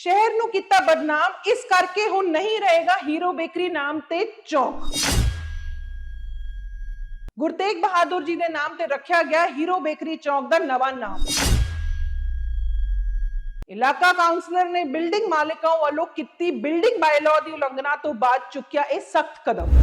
ਸ਼ਹਿਰ ਨੂੰ ਕੀਤਾ ਬਦਨਾਮ ਇਸ ਕਰਕੇ ਹੁਣ ਨਹੀਂ ਰਹੇਗਾ ਹੀਰੋ ਬੇਕਰੀ ਨਾਮ ਤੇ ਚੌਕ ਗੁਰਤੇਗ ਬਹਾਦਰ ਜੀ ਦੇ ਨਾਮ ਤੇ ਰੱਖਿਆ ਗਿਆ ਹੀਰੋ ਬੇਕਰੀ ਚੌਕ ਦਾ ਨਵਾਂ ਨਾਮ ਇਲਾਕਾ ਕਾਉਂਸਲਰ ਨੇ ਬਿਲਡਿੰਗ ਮਾਲਕਾਂ ਵੱਲੋਂ ਕੀਤੀ ਬਿਲਡਿੰਗ ਬਾਇਲਾਅ ਦੀ ਉਲੰਘਣਾ ਤੋਂ ਬਾਅਦ ਚੁੱਕਿਆ ਇਹ ਸਖਤ ਕਦਮ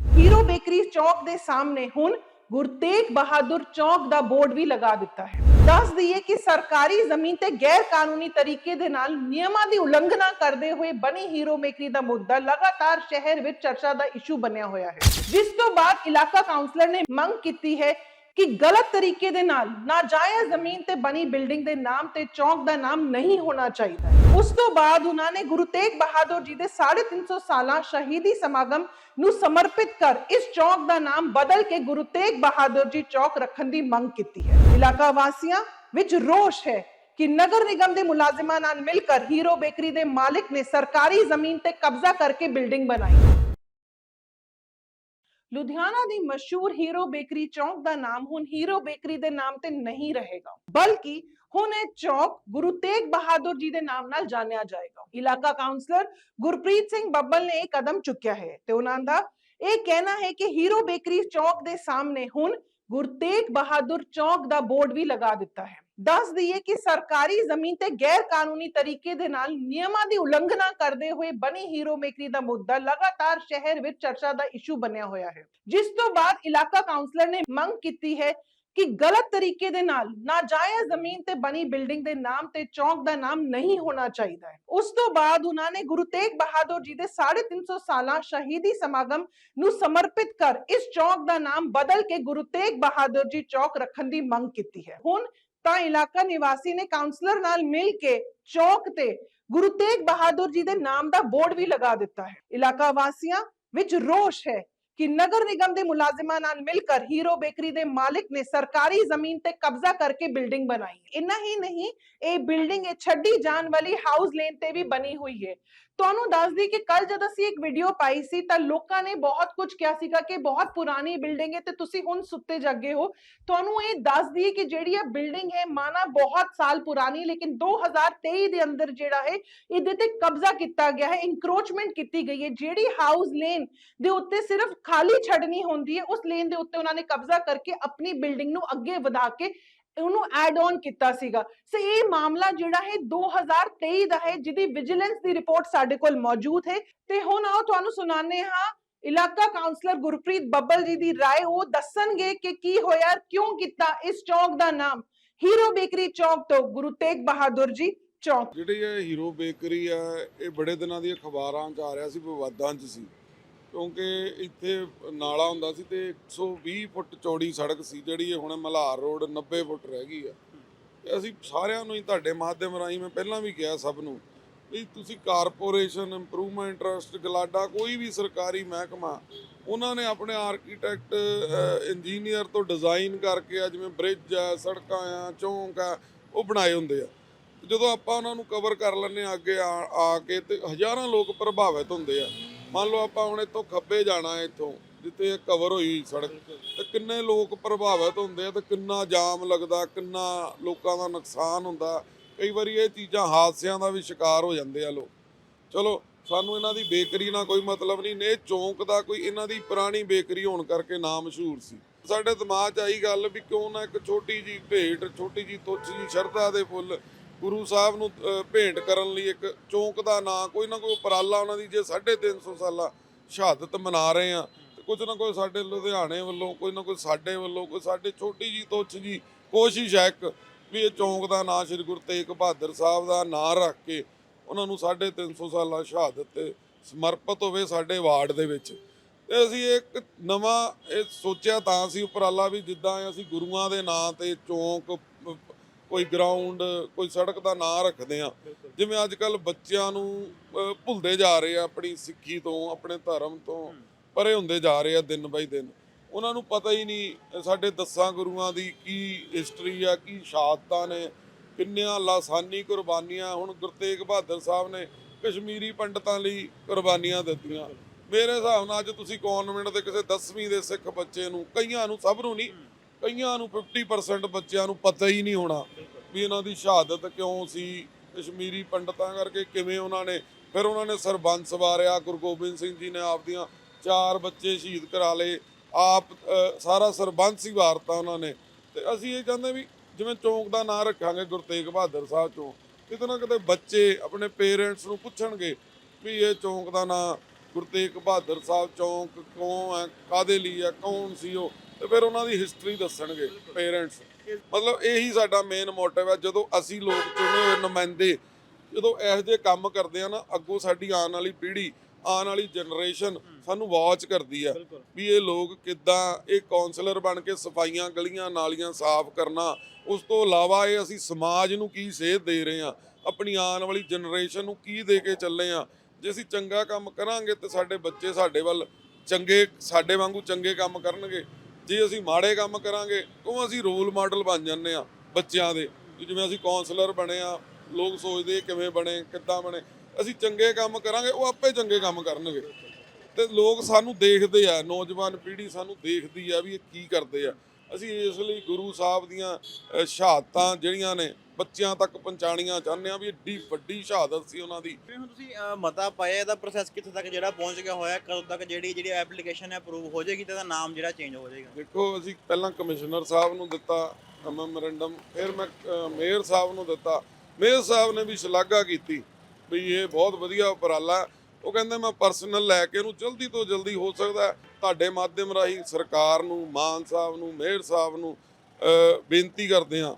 ਹੀਰੋ ਬੇਕਰੀ ਚੌਕ ਦੇ ਸਾਹਮਣੇ ਹੁਣ ਗੁਰਤੇਗ ਬਹਾਦਰ ਚੌਕ ਦਾ ਬੋਰਡ ਵੀ ਲਗਾ ਦਿੱਤਾ ਹੈ ਦੱਸ ਦਈਏ ਕਿ ਸਰਕਾਰੀ ਜ਼ਮੀਨ ਤੇ ਗੈਰ ਕਾਨੂੰਨੀ ਤਰੀਕੇ ਦੇ ਨਾਲ ਨਿਯਮਾਂ ਦੀ ਉਲੰਘਣਾ ਕਰਦੇ ਹੋਏ ਬਣੀ ਹੀਰੋ ਬੇਕਰੀ ਦਾ ਮੁੱਦਾ ਲਗਾਤਾਰ ਸ਼ਹਿਰ ਵਿੱਚ ਚਰਚਾ ਦਾ ਇਸ਼ੂ ਬਣਿਆ ਹੋਇਆ ਹੈ। ਜਿਸ ਤੋਂ ਬਾਅਦ ਇਲਾਕਾ ਕਾਉਂਸਲਰ ਨੇ ਮੰਗ ਕੀਤੀ ਹੈ ਕਿ ਗਲਤ ਤਰੀਕੇ ਦੇ ਨਾਲ ਨਾਜਾਇਜ਼ ਜ਼ਮੀਨ ਤੇ ਬਣੀ ਬਿਲਡਿੰਗ ਦੇ ਨਾਮ ਤੇ ਚੌਂਕ ਦਾ ਨਾਮ ਨਹੀਂ ਹੋਣਾ ਚਾਹੀਦਾ ਉਸ ਤੋਂ ਬਾਅਦ ਉਹਨਾਂ ਨੇ ਗੁਰੂ ਤੇਗ ਬਹਾਦਰ ਜੀ ਦੇ 350 ਸਾਲਾਂ ਸ਼ਹੀਦੀ ਸਮਾਗਮ ਨੂੰ ਸਮਰਪਿਤ ਕਰ ਇਸ ਚੌਕ ਦਾ ਨਾਮ ਬਦਲ ਕੇ ਗੁਰੂ ਤੇਗ ਬਹਾਦਰ ਜੀ ਚੌਕ ਰੱਖਣ ਦੀ ਮੰਗ ਕੀਤੀ ਹੈ। ਇਲਾਕਾ ਵਾਸੀਆਂ ਵਿੱਚ ਰੋਸ਼ ਹੈ ਕਿ ਨਗਰ ਨਿਗਮ ਦੇ ਮੁਲਾਜ਼ਮਾਂ ਨਾਲ ਮਿਲ ਹੀਰੋ ਬੇਕਰੀ ਦੇ ਮਾਲਕ ਨੇ ਸਰਕਾਰੀ ਜ਼ਮੀਨ ਤੇ ਕਬਜ਼ਾ ਕਰਕੇ ਬਿਲਡਿੰਗ ਬਣਾਈ। ਲੁਧਿਆਣਾ ਦੀ ਮਸ਼ਹੂਰ ਹੀਰੋ ਬੇਕਰੀ ਚੌਕ ਦਾ ਨਾਮ ਹੁਣ ਹੀਰੋ ਬੇਕਰੀ ਦੇ ਨਾਮ ਤੇ ਨਹੀਂ ਰਹੇਗਾ, ਬਲਕਿ ਹੁਣ ਇਹ ਚੌਕ ਗੁਰੂ ਤੇਗ ਬਹਾਦਰ ਜੀ ਦੇ ਨਾਮ ਨਾਲ ਜਾਣਿਆ ਜਾਏਗਾ। ਇਲਾਕਾ ਕਾਉਂਸਲਰ ਗੁਰਪ੍ਰੀਤ ਸਿੰਘ ਬੱਬਲ ਨੇ ਇਹ ਕਦਮ ਚੁੱਕਿਆ ਹੈ ਤੇ ਉਹਨਾਂ ਦਾ ਇਹ ਕਹਿਣਾ ਹੈ ਕਿ ਹੀਰੋ ਬੇਕਰੀ ਚੌਕ ਦੇ ਸਾਹਮਣੇ ਹੁਣ ਗੁਰਤੇਗ ਬਹਾਦਰ ਚੌਕ ਦਾ ਬੋਰਡ ਵੀ ਲਗਾ ਦਿੱਤਾ ਹੈ। ਦੱਸ ਦਈਏ ਕਿ ਸਰਕਾਰੀ ਜ਼ਮੀਨ ਤੇ ਗੈਰ ਕਾਨੂੰਨੀ ਤਰੀਕੇ ਦੇ ਨਾਲ ਨਿਯਮਾਂ ਦੀ ਉਲੰਘਣਾ ਕਰਦੇ ਹੋਏ ਬਣੀ ਹੀਰੋ ਮੇਕਰੀ ਦਾ ਮੁੱਦਾ ਲਗਾਤਾਰ ਸ਼ਹਿਰ ਵਿੱਚ ਚਰਚਾ ਦਾ ਇਸ਼ੂ ਬਣਿਆ ਹੋਇਆ ਹੈ। ਜਿਸ ਤੋਂ ਬਾਅਦ ਇਲਾਕਾ ਕਾਉਂਸਲਰ ਨੇ ਮੰਗ ਕੀਤੀ ਹੈ ਕਿ ਗਲਤ ਤਰੀਕੇ ਦੇ ਨਾਲ ਨਾਜਾਇਜ਼ ਜ਼ਮੀਨ ਤੇ ਬਣੀ ਬਿਲਡਿੰਗ ਦੇ ਨਾਮ ਤੇ ਚੌਕ ਦਾ ਨਾਮ ਨਹੀਂ ਹੋਣਾ ਚਾਹੀਦਾ ਹੈ। ਉਸ ਤੋਂ ਬਾਅਦ ਉਹਨਾਂ ਨੇ ਗੁਰੂ ਤੇਗ ਬਹਾਦਰ ਜੀ ਦੇ 350 ਸਾਲਾ ਸ਼ਹੀਦੀ ਸਮਾਗਮ ਨੂੰ ਸਮਰਪਿਤ ਕਰ ਇਸ ਚੌਂਕ ਦਾ ਨਾਮ ਬਦਲ ਕੇ ਗੁਰੂ ਤੇਗ ਬਹਾਦਰ ਜੀ ਚੌਕ ਰੱਖਣ ਦੀ ਮੰਗ ਕੀਤੀ ਹੈ। ਹੁਣ ਤਾਂ ਇਲਾਕਾ ਨਿਵਾਸੀ ਨੇ ਕਾਉਂਸਲਰ ਨਾਲ ਮਿਲ ਕੇ ਚੌਕ ਤੇ ਗੁਰੂ ਤੇਗ ਬਹਾਦਰ ਜੀ ਦੇ ਨਾਮ ਦਾ ਬੋਰਡ ਵੀ ਲਗਾ ਦਿੱਤਾ ਹੈ। ਇਲਾਕਾ ਵਾਸੀਆਂ ਵਿੱਚ ਰੋਸ਼ ਹੈ ਕਿ ਨਗਰ ਨਿਗਮ ਦੇ ਮੁਲਾਜ਼ਮਾਂ ਨਾਲ ਮਿਲ ਕਰ ਹੀਰੋ ਬੇਕਰੀ ਦੇ ਮਾਲਕ ਨੇ ਸਰਕਾਰੀ ਜ਼ਮੀਨ ਤੇ ਕਬਜ਼ਾ ਕਰਕੇ ਬਿਲਡਿੰਗ ਬਣਾਈ। ਇੰਨਾ ਹੀ ਨਹੀਂ, ਇਹ ਬਿਲਡਿੰਗ ਇਹ ਛੱਡੀ ਜਾਣ ਵਾਲੀ ਹਾਊਸ ਲੇਨ ਤੇ ਵੀ ਬਣੀ ਹੋਈ ਹੈ। ਤੁਹਾਨੂੰ ਦੱਸ ਦਈ ਕਿ ਕੱਲ ਜਦ ਅਸੀਂ ਇੱਕ ਵੀਡੀਓ ਪਾਈ ਸੀ, ਤਾਂ ਲੋਕਾਂ ਨੇ ਬਹੁਤ ਕੁਝ ਕਿਹਾ ਸੀਗਾ ਕਿ ਬਹੁਤ ਪੁਰਾਣੀ ਬਿਲਡਿੰਗ ਹੈ ਤੇ ਤੁਸੀਂ ਹੁਣ ਸੁੱਤੇ ਜਾਗੇ ਹੋ। ਤੁਹਾਨੂੰ ਇਹ ਦੱਸ ਦਈਏ ਕਿ ਜਿਹੜੀ ਇਹ ਬਿਲਡਿੰਗ ਹੈ, ਮਾਨਾ ਬਹੁਤ ਸਾਲ ਪੁਰਾਣੀ, ਲੇਕਿਨ 2023 ਦੇ ਅੰਦਰ ਜਿਹੜਾ ਹੈ, ਇਹਦੇ ਤੇ ਕਬਜ਼ਾ ਕੀਤਾ ਗਿਆ ਹੈ ਇਨਕਰੋਚਮੈਂਟ ਕੀਤੀ ਗਈ ਹੈ। ਜਿਹੜੀ ਹਾਊਸ ਲੇਨ ਦੇ ਉੱਤੇ ਸਿਰਫ ਖਾਲੀ ਛੱਡਣੀ ਹੁੰਦੀ ਹੈ, ਉਸ ਲੇਨ ਦੇ ਉੱਤੇ ਉਹਨਾਂ ਨੇ ਕਬਜ਼ਾ ਕਰਕੇ ਆਪਣੀ ਬਿਲਡਿੰਗ ਨੂੰ ਅੱਗੇ ਵਧਾ ਕੇ ਉਹਨੂੰ ਐਡ ਆਨ ਕੀਤਾ ਸੀਗਾ ਸੋ ਇਹ ਮਾਮਲਾ ਜਿਹੜਾ ਹੈ 2023 ਦਾ ਹੈ ਜਿਹਦੀ ਵਿਜੀਲੈਂਸ ਦੀ ਰਿਪੋਰਟ ਸਾਡੇ ਕੋਲ ਮੌਜੂਦ ਹੈ ਤੇ ਹੁਣ ਆਓ ਤੁਹਾਨੂੰ ਸੁਣਾਉਂਦੇ ਹਾਂ ਇਲਾਕਾ ਕਾਉਂਸਲਰ ਗੁਰਪ੍ਰੀਤ ਬੱਬਲ ਜੀ ਦੀ رائے ਉਹ ਦੱਸਣਗੇ ਕਿ ਕੀ ਹੋਇਆ ਕਿਉਂ ਕੀਤਾ ਇਸ ਚੌਕ ਦਾ ਨਾਮ ਹੀਰੋ ਬੇਕਰੀ ਚੌਕ ਤੋਂ ਗੁਰੂ ਤੇਗ ਬਹਾਦਰ ਜੀ ਚੌਕ ਜਿਹੜੀ ਇਹ ਹੀਰੋ ਬੇਕਰੀ ਆ ਇਹ ਬੜੇ ਦਿਨਾਂ ਦੀ ਅਖਬਾਰਾਂ 'ਚ ਆ ਰਿਹਾ ਸੀ ਵਿਵਾਦਾਂ 'ਚ ਸੀ ਕਿਉਂਕਿ ਇੱਥੇ ਨਾਲਾ ਹੁੰਦਾ ਸੀ ਤੇ 120 ਫੁੱਟ ਚੌੜੀ ਸੜਕ ਸੀ ਜਿਹੜੀ ਇਹ ਹੁਣ ਮਲਹਾਰ ਰੋਡ 90 ਫੁੱਟ ਰਹਿ ਗਈ ਆ। ਤੇ ਅਸੀਂ ਸਾਰਿਆਂ ਨੂੰ ਹੀ ਤੁਹਾਡੇ ਮਾਧਿਅਮ ਰਾਹੀਂ ਮੈਂ ਪਹਿਲਾਂ ਵੀ ਕਿਹਾ ਸਭ ਨੂੰ ਵੀ ਤੁਸੀਂ ਕਾਰਪੋਰੇਸ਼ਨ, ਇੰਪਰੂਵਮੈਂਟ ਟਰਸਟ, ਗਲਾਡਾ ਕੋਈ ਵੀ ਸਰਕਾਰੀ ਮਹਿਕਮਾ, ਉਹਨਾਂ ਨੇ ਆਪਣੇ ਆਰਕੀਟੈਕਟ ਇੰਜੀਨੀਅਰ ਤੋਂ ਡਿਜ਼ਾਈਨ ਕਰਕੇ ਆ, ਜਿਵੇਂ ਬ੍ਰਿਜ ਆ, ਸੜਕਾਂ ਆ, ਚੌਂਕ ਆ, ਉਹ ਬਣਾਏ ਹੁੰਦੇ ਆ। ਜਦੋਂ ਆਪਾਂ ਉਹਨਾਂ ਨੂੰ ਕਵਰ ਕਰ ਲੈਂਦੇ ਹਾਂ ਅੱਗੇ ਆ ਆ ਕੇ ਤੇ ਹਜ਼ਾਰਾਂ ਲੋਕ ਪ੍ਰਭਾਵਿਤ ਹੁੰਦੇ ਆ। ਮੰਨ ਲਓ ਆਪਾਂ ਹੁਣ ਇੱਥੋਂ ਖੱਬੇ ਜਾਣਾ ਇੱਥੋਂ, ਜਿੱਥੇ ਇਹ ਕਵਰ ਹੋਈ ਸੜਕ, ਤੇ ਕਿੰਨੇ ਲੋਕ ਪ੍ਰਭਾਵਿਤ ਹੁੰਦੇ ਆ ਤੇ ਕਿੰਨਾ ਜਾਮ ਲੱਗਦਾ, ਕਿੰਨਾ ਲੋਕਾਂ ਦਾ ਨੁਕਸਾਨ ਹੁੰਦਾ। ਕਈ ਵਾਰੀ ਇਹ ਚੀਜ਼ਾਂ ਹਾਦਸਿਆਂ ਦਾ ਵੀ ਸ਼ਿਕਾਰ ਹੋ ਜਾਂਦੇ ਆ ਲੋਕ। ਚਲੋ, ਸਾਨੂੰ ਇਹਨਾਂ ਦੀ ਬੇਕਰੀ ਨਾਲ ਕੋਈ ਮਤਲਬ ਨਹੀਂ ਨੇ ਚੌਂਕ ਦਾ ਕੋਈ ਇਹਨਾਂ ਦੀ ਪੁਰਾਣੀ ਬੇਕਰੀ ਹੋਣ ਕਰਕੇ ਨਾਮ ਮਸ਼ਹੂਰ ਸੀ। ਸਾਡੇ ਦਿਮਾਗ 'ਚ ਆਈ ਗੱਲ ਵੀ ਕਿਉਂ ਨਾ ਇੱਕ ਛੋਟੀ ਜੀ ਭੇਟ, ਛੋਟੀ ਜੀ ਤੁੱਛ ਜੀ ਸ਼ਰਧਾ ਦੇ ਫੁੱਲ ਗੁਰੂ ਸਾਹਿਬ ਨੂੰ ਭੇਂਟ ਕਰਨ ਲਈ ਇੱਕ ਚੌਂਕ ਦਾ ਨਾਂ, ਕੋਈ ਨਾ ਕੋਈ ਉਪਰਾਲਾ ਉਹਨਾਂ ਦੀ ਜੇ 350 ਸਾਲਾ ਸ਼ਹਾਦਤ ਮਨਾ ਰਹੇ ਆ, ਤੇ ਕੁਝ ਨਾ ਕੋਈ ਸਾਡੇ ਲੁਧਿਆਣੇ ਵੱਲੋਂ, ਕੋਈ ਨਾ ਕੋਈ ਸਾਡੇ ਵੱਲੋਂ, ਕੋਈ ਸਾਡੇ ਛੋਟੀ ਜੀ ਤੁੱਛ ਜੀ ਕੋਸ਼ਿਸ਼ ਹੈ ਇੱਕ ਵੀ ਇਹ ਚੌਂਕ ਦਾ ਨਾਂ ਸ੍ਰੀ ਗੁਰੂ ਤੇਗ ਬਹਾਦਰ ਸਾਹਿਬ ਦਾ ਨਾਂ ਰੱਖ ਕੇ ਉਹਨਾਂ ਨੂੰ 350 ਸਾਲਾ ਸ਼ਹਾਦਤ ਤੇ ਸਮਰਪਿਤ ਹੋਵੇ ਸਾਡੇ ਵਾਰਡ ਦੇ ਵਿੱਚ। ਤੇ ਅਸੀਂ ਇੱਕ ਨਵਾਂ ਇਹ ਸੋਚਿਆ ਤਾਂ ਸੀ ਉਪਰਾਲਾ ਵੀ ਜਿੱਦਾਂ ਅਸੀਂ ਗੁਰੂਆਂ ਦੇ ਨਾਂ ਤੇ ਚੌਂਕ ਕੋਈ ਗਰਾਊਂਡ ਕੋਈ ਸੜਕ ਦਾ ਨਾਂ ਰੱਖਦੇ ਆ ਜਿਵੇਂ ਅੱਜ ਕੱਲ ਬੱਚਿਆਂ ਨੂੰ ਅ, ਭੁੱਲਦੇ ਜਾ ਰਹੇ ਆ ਆਪਣੀ ਸਿੱਖੀ ਤੋਂ ਆਪਣੇ ਧਰਮ ਤੋਂ ਪਰੇ ਹੁੰਦੇ ਜਾ ਰਹੇ ਆ ਦਿਨ ਬਾਈ ਦਿਨ। ਉਹਨਾਂ ਨੂੰ ਪਤਾ ਹੀ ਨਹੀਂ ਅ, ਸਾਡੇ ਦਸਾਂ ਗੁਰੂਆਂ ਦੀ ਕੀ ਹਿਸਟਰੀ ਆ ਕੀ ਸ਼ਹਾਦਤਾਂ ਨੇ ਕਿੰਨੀਆਂ ਲਾਸਾਨੀ ਕੁਰਬਾਨੀਆਂ ਹੁਣ ਗੁਰੂ ਤੇਗ ਬਹਾਦਰ ਸਾਹਿਬ ਨੇ ਕਸ਼ਮੀਰੀ ਪੰਡਤਾਂ ਲਈ ਕੁਰਬਾਨੀਆਂ ਦਿੱਤੀਆਂ। ਮੇਰੇ ਹਿਸਾਬ ਨਾਲ ਅੱਜ ਤੁਸੀਂ ਕਨਵੈਂਟ ਦੇ ਕਿਸੇ 10ਵੀਂ ਦੇ ਸਿੱਖ ਬੱਚੇ ਨੂੰ ਕਈਆਂ ਨੂੰ ਸਭ ਨੂੰ ਨਹੀਂ ਕਈਆਂ ਨੂੰ 50% ਬੱਚਿਆਂ ਨੂੰ ਪਤਾ ਹੀ ਨਹੀਂ ਹੋਣਾ। ਵੀ ਇਹਨਾਂ ਦੀ ਸ਼ਹਾਦਤ ਕਿਉਂ ਸੀ, ਕਸ਼ਮੀਰੀ ਪੰਡਤਾਂ ਕਰਕੇ ਕਿਵੇਂ ਉਹਨਾਂ ਨੇ, ਫਿਰ ਉਹਨਾਂ ਨੇ ਸਰਬੰਸ ਵਾਰਿਆ ਗੁਰੂ ਗੋਬਿੰਦ ਸਿੰਘ ਜੀ ਨੇ ਆਪਦੀਆਂ ਚਾਰ ਬੱਚੇ ਸ਼ਹੀਦ ਕਰਾ ਲਏ, ਆਪ ਸਾਰਾ ਸਰਬੰਸ ਹੀ ਵਾਰਤਾ ਉਹਨਾਂ ਨੇ। ਤੇ ਅਸੀਂ ਇਹ ਚਾਹੁੰਦੇ ਵੀ ਜਿਵੇਂ ਚੌਂਕ ਦਾ ਨਾਂ ਰੱਖਾਂਗੇ, ਗੁਰੂ ਤੇਗ ਬਹਾਦਰ ਸਾਹਿਬ ਚੌਂਕ, ਕਿਤੇ ਨਾ ਕਿਤੇ ਬੱਚੇ ਆਪਣੇ ਪੇਰੈਂਟਸ ਨੂੰ ਪੁੱਛਣਗੇ ਵੀ ਇਹ ਚੌਂਕ ਦਾ ਨਾਂ ਗੁਰੂ ਤੇਗ ਬਹਾਦਰ ਸਾਹਿਬ ਚੌਂਕ ਕਿਉਂ ਹੈ ਕਾਦੇ ਲਈ ਹੈ, ਕੌਣ ਸੀ ਉਹ, ਤੇ ਫਿਰ ਉਹਨਾਂ ਦੀ ਹਿਸਟਰੀ ਦੱਸਣਗੇ ਪੇਰੈਂਟਸ। ਮਤਲਬ ਇਹੀ ਸਾਡਾ ਮੇਨ ਮੋਟਿਵ ਹੈ ਜਦੋਂ ਅਸੀਂ ਲੋਕ ਚੁਣੇ ਹੋਏ ਨੁਮਾਇੰਦੇ ਜਦੋਂ ਇਹੋ ਜਿਹੇ ਕੰਮ ਕਰਦੇ ਆ ਨਾ ਅੱਗੋਂ ਸਾਡੀ ਆਉਣ ਵਾਲੀ ਪੀੜ੍ਹੀ ਆਉਣ ਵਾਲੀ ਜਨਰੇਸ਼ਨ ਸਾਨੂੰ ਵਾਚ ਕਰਦੀ ਆ ਵੀ ਇਹ ਲੋਕ ਕਿੱਦਾਂ ਇਹ ਕਾਉਂਸਲਰ ਬਣ ਕੇ ਸਫਾਈਆਂ ਗਲੀਆਂ ਨਾਲੀਆਂ ਸਾਫ਼ ਕਰਨਾ ਉਸ ਤੋਂ ਇਲਾਵਾ ਇਹ ਅਸੀਂ ਸਮਾਜ ਨੂੰ ਕੀ ਸੇਧ ਦੇ ਰਹੇ ਆ ਆਪਣੀ ਆਉਣ ਵਾਲੀ ਜਨਰੇਸ਼ਨ ਨੂੰ ਕੀ ਦੇ ਕੇ ਚੱਲੇ ਆ। ਜੇ ਅਸੀਂ ਚੰਗਾ ਕੰਮ ਕਰਾਂਗੇ ਤੇ ਸਾਡੇ ਬੱਚੇ ਸਾਡੇ ਵੱਲ ਚੰਗੇ ਸਾਡੇ ਵਾਂਗੂ ਚੰਗੇ ਕੰਮ ਕਰਨਗੇ ਜੇ ਅਸੀਂ ਮਾੜੇ ਕੰਮ ਕਰਾਂਗੇ ਉਹ ਅਸੀਂ ਰੋਲ ਮਾਡਲ ਬਣ ਜਾਂਦੇ ਆ ਬੱਚਿਆਂ ਦੇ। ਜਿਵੇਂ ਅਸੀਂ ਕਾਉਂਸਲਰ ਬਣੇ ਆ ਲੋਕ ਸੋਚਦੇ ਕਿਵੇਂ ਬਣੇ, ਕਿੱਦਾਂ ਬਣੇ। ਅਸੀਂ ਚੰਗੇ ਕੰਮ ਕਰਾਂਗੇ, ਉਹ ਆਪੇ ਚੰਗੇ ਕੰਮ ਕਰਨਗੇ। ਤੇ ਲੋਕ ਸਾਨੂੰ ਦੇਖਦੇ ਆ, ਨੌਜਵਾਨ ਪੀੜ੍ਹੀ ਸਾਨੂੰ ਦੇਖਦੀ ਆ ਵੀ ਇਹ ਕੀ ਕਰਦੇ ਆ। ਅਸੀਂ ਇਸ ਲਈ ਗੁਰੂ ਸਾਹਿਬ ਦੀਆਂ ਸ਼ਹਾਦਤਾਂ ਜਿਹੜੀਆਂ ਨੇ ਬੱਚਿਆਂ ਤੱਕ ਪਹੁੰਚਾਣੀਆਂ ਚਾਹੁੰਦੇ ਆ ਵੀ ਏਡੀ ਵੱਡੀ ਸ਼ਹਾਦਤ ਸੀ ਉਹਨਾਂ ਦੀ। ਫਿਰ ਹੁਣ ਤੁਸੀਂ ਮਤਾ ਪਾਇਆ ਇਹਦਾ ਪ੍ਰੋਸੈਸ ਕਿੱਥੇ ਤੱਕ ਜਿਹੜਾ ਪਹੁੰਚ ਗਿਆ ਹੋਇਆ ਕਦੋਂ ਤੱਕ ਜਿਹੜੀ ਜਿਹੜੀ ਐਪਲੀਕੇਸ਼ਨ ਹੈ ਅਪਰੂਵ ਹੋ ਜਾਏਗੀ ਤੇ ਇਹਦਾ ਨਾਮ ਜਿਹੜਾ ਚੇਂਜ ਹੋ ਜਾਏਗਾ? ਦੇਖੋ ਅਸੀਂ ਪਹਿਲਾਂ ਕਮਿਸ਼ਨਰ ਸਾਹਿਬ ਨੂੰ ਦਿੱਤਾ ਮੈਮੋਰੈਂਡਮ ਫਿਰ ਮੈਂ ਅ, ਮੇਅਰ ਸਾਹਿਬ ਨੂੰ ਦਿੱਤਾ। ਮੇਅਰ ਸਾਹਿਬ ਨੇ ਵੀ ਸ਼ਲਾਘਾ ਕੀਤੀ ਵੀ ਇਹ ਬਹੁਤ ਵਧੀਆ ਉਪਰਾਲਾ। ਹੈ। ਉਹ ਕਹਿੰਦੇ ਮੈਂ ਪਰਸਨਲ ਲੈ ਕੇ ਇਹਨੂੰ ਜਲਦੀ ਤੋਂ ਜਲਦੀ ਹੋ ਸਕਦਾ ਹੈ, ਤੁਹਾਡੇ ਮਾਧਿਅਮ ਰਾਹੀਂ ਸਰਕਾਰ ਨੂੰ ਮਾਨ ਸਾਹਿਬ ਨੂੰ ਮੇਅਰ ਸਾਹਿਬ ਨੂੰ ਅ, ਬੇਨਤੀ ਕਰਦੇ ਹਾਂ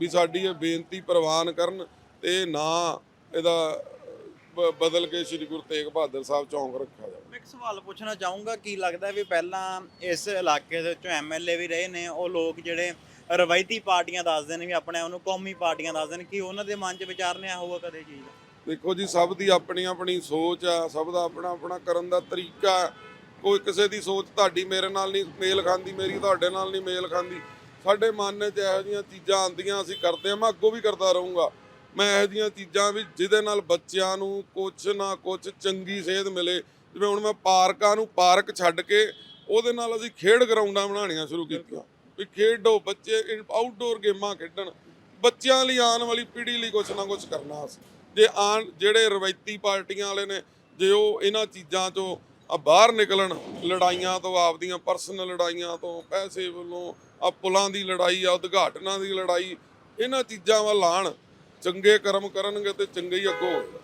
ਵੀ ਸਾਡੀ ਇਹ ਬੇਨਤੀ ਪ੍ਰਵਾਨ ਕਰਨ ਤੇ ਨਾ ਇਹਦਾ ਬਦਲ ਕੇ ਸ੍ਰੀ ਗੁਰੂ ਤੇਗ ਬਹਾਦਰ ਸਾਹਿਬ ਚੌਂਕ ਰੱਖਿਆ ਜਾਵੇ। ਮੈਂ ਇੱਕ ਸਵਾਲ ਪੁੱਛਣਾ ਚਾਹੂੰਗਾ ਕੀ ਲੱਗਦਾ ਵੀ ਪਹਿਲਾਂ ਇਸ ਇਲਾਕੇ ਦੇ ਵਿੱਚੋਂ ਐਮਐਲਏ ਵੀ ਰਹੇ ਨੇ ਉਹ ਲੋਕ ਜਿਹੜੇ ਰਵਾਇਤੀ ਪਾਰਟੀਆਂ ਦੱਸਦੇ ਨੇ ਵੀ ਆਪਣੇ ਉਹਨੂੰ ਕੌਮੀ ਪਾਰਟੀਆਂ ਦੱਸਦੇ ਨੇ ਕੀ ਉਹਨਾਂ ਦੇ ਮਨ 'ਚ ਵਿਚਾਰਨਿਆ ਹੋਊਗਾ ਕਦੇ ਚੀਜ਼ ਦੇਖੋ ਜੀ ਸਭ ਦੀ ਆਪਣੀ ਆਪਣੀ ਸੋਚ ਆ ਸਭ ਦਾ ਆਪਣਾ ਆਪਣਾ ਕਰਨ ਦਾ ਤਰੀਕਾ। ਕੋਈ ਕਿਸੇ ਦੀ ਸੋਚ ਤੁਹਾਡੀ ਮੇਰੇ ਨਾਲ ਨਹੀਂ ਮੇਲ ਖਾਂਦੀ ਮੇਰੀ ਤੁਹਾਡੇ ਨਾਲ ਨਹੀਂ ਮੇਲ ਖਾਂਦੀ। ਸਾਡੇ ਮਨ 'ਚ ਇਹੋ ਜਿਹੀਆਂ ਚੀਜ਼ਾਂ ਆਉਂਦੀਆਂ, ਅਸੀਂ ਕਰਦੇ ਆ ਮੈਂ ਅੱਗੋਂ ਵੀ ਕਰਦਾ ਰਹੂੰਗਾ। ਮੈਂ ਇਹੋ ਜਿਹੀਆਂ ਚੀਜ਼ਾਂ ਵੀ ਜਿਹਦੇ ਨਾਲ ਬੱਚਿਆਂ ਨੂੰ ਕੁਛ ਨਾ ਕੁਛ ਚੰਗੀ ਸੇਧ ਮਿਲੇ। ਜਿਵੇਂ ਹੁਣ ਮੈਂ ਪਾਰਕਾਂ ਨੂੰ ਪਾਰਕ ਛੱਡ ਕੇ ਉਹਦੇ ਨਾਲ ਅਸੀਂ ਖੇਡ ਗਰਾਊਂਡਾਂ ਬਣਾਉਣੀਆਂ ਸ਼ੁਰੂ ਕੀਤੀਆਂ। ਵੀ ਖੇਡੋ ਬੱਚੇ ਆਊਟਡੋਰ ਗੇਮਾਂ ਖੇਡਣ। ਬੱਚਿਆਂ ਲਈ ਆਉਣ ਵਾਲੀ ਪੀੜ੍ਹੀ ਲਈ ਕੁਛ ਨਾ ਕੁਛ ਕਰਨਾ ਅਸੀਂ। ਜੇ ਆਣ ਜਿਹੜੇ ਰਵਾਇਤੀ ਪਾਰਟੀਆਂ ਵਾਲੇ ਨੇ, ਜੇ ਉਹ ਇਹਨਾਂ ਚੀਜ਼ਾਂ ਤੋਂ ਬਾਹਰ ਨਿਕਲਣ, ਲੜਾਈਆਂ ਤੋਂ ਆਪਦੀਆਂ ਪਰਸਨਲ ਲੜਾਈਆਂ ਤੋਂ, ਪੈਸੇ ਵੱਲੋਂ ਆ ਪੁਲਾਂ ਦੀ ਲੜਾਈ, ਆ ਉਦਘਾਟਨਾਂ ਦੀ ਲੜਾਈ, ਇਹਨਾਂ ਚੀਜ਼ਾਂ ਵੱਲ ਆਣ, ਚੰਗੇ ਕਰਮ ਕਰਨਗੇ ਤੇ ਚੰਗੇ ਹੀ ਅੱਗੋਂ ਹੋਏਗਾ